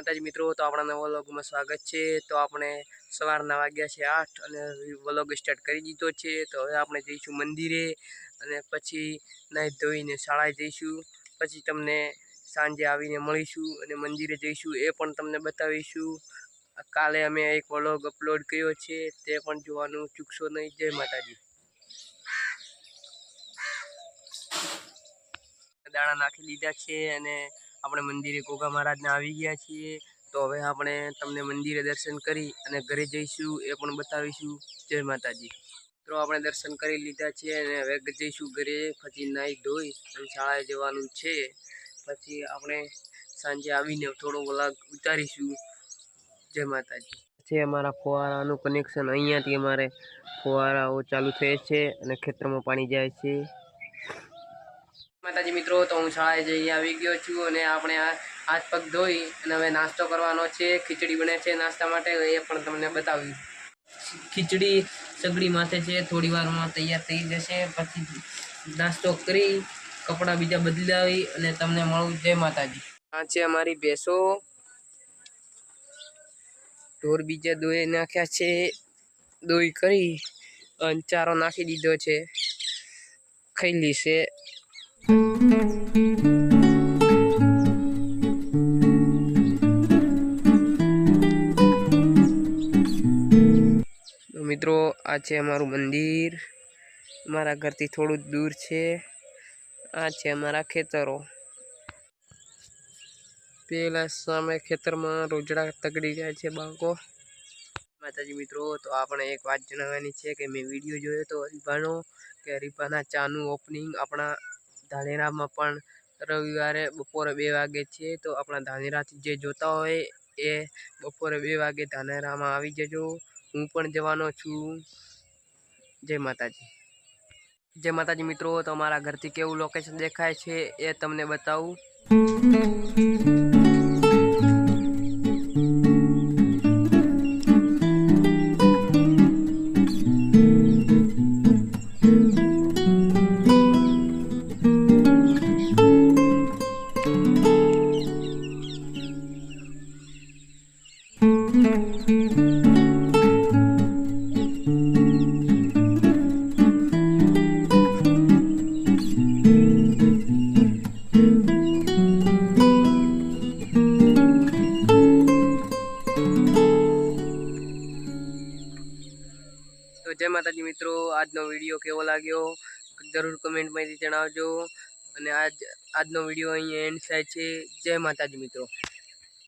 માતાજી મિત્રો, તો આપણા નવા વ્લોગમાં સ્વાગત છે. તો આપણે સવારના વાગ્યા છે આઠ અને વ્લોગ સ્ટાર્ટ કરી દીધો છે. તો હવે આપણે જઈશું મંદિરે અને પછી નાહી ધોઈને શાળાએ જઈશું. પછી તમને સાંજે આવીને મળીશું અને મંદિરે જઈશું. એ પણ તમને બતાવીશું. કાલે અમે એક વ્લોગ અપલોડ કર્યો છે. તે પણ જોવાનું ચૂકશો નહીં. જય માતાજી. દાણા નાખી લીધા છે અને આપણે મંદિરે ગોગા મહારાજના આવી ગયા છીએ. તો હવે આપણે તમને મંદિરે દર્શન કરી અને ઘરે જઈશું એ પણ બતાવીશું. જય માતાજી. તો આપણે દર્શન કરી લીધા છે અને હવે જઈશું ઘરે. પછી નાહી ધોઈ અને શાળાએ જવાનું છે. પછી આપણે સાંજે આવીને થોડો વ્લોગ ઉતારીશું. જય માતાજી. છે અમારા ફુવારાનું કનેક્શન અહીંયાથી અમારે ફુવારાઓ ચાલુ થયે છે અને ખેતરમાં પાણી જાય છે. માતાજી મિત્રો, તો હું શાળાએ જઈ આવી ગયો છું અને આપણે હાથ પગ ધોઈ અને હવે નાસ્તો કરવાનો છે, ખીચડી બને છે નાસ્તા માટે એ પણ તમને બતાવ્યું ખીચડી સગડી માથે છે, થોડી વારમાં તૈયાર થઈ જશે, પછી નાસ્તો કરી, કપડાં બીજા બદલાવી અને તમને મળું. જય માતાજી. આ છે અમારી ભેંસો. ઢોર બીજા દોઈ નાખ્યા છે દોઈ કરી ચારો નાખી દીધો છે, ખાઈ છે મિત્રો આ છે અમારું મંદિર અમારા ઘરથી થોડું દૂર છે. આ છે અમારા ખેતરો. પેલા સામે ખેતરમાં રોજડા તગડી જાય છે બાળકો. માતાજી મિત્રો, તો આપણે એક વાત જણાવવાની છે કે મેં વીડિયો જોયો તો રીભાનો કે રીભાના ચાનું ઓપનિંગ આપણા ધાનેરામાં પણ રવિવારે બપોરે બે વાગે છે. તો આપણા ધાનેરાથી જે જોતા હોય એ બપોરે બે વાગે ધાનેરામાં આવી જજો. હું પણ જવાનો છું. જય માતાજી. જય માતાજી મિત્રો, તમારા ઘરથી કેવું લોકેશન દેખાય છે એ તમને બતાવું. તો જય માતાજી મિત્રો, આજનો વીડિયો કેવો લાગ્યો? જરૂર કમેન્ટમાંથી જણાવજો. અને આજ, આજનો વીડિયો અહીંયા એન્ડ થાય છે. જય માતાજી મિત્રો.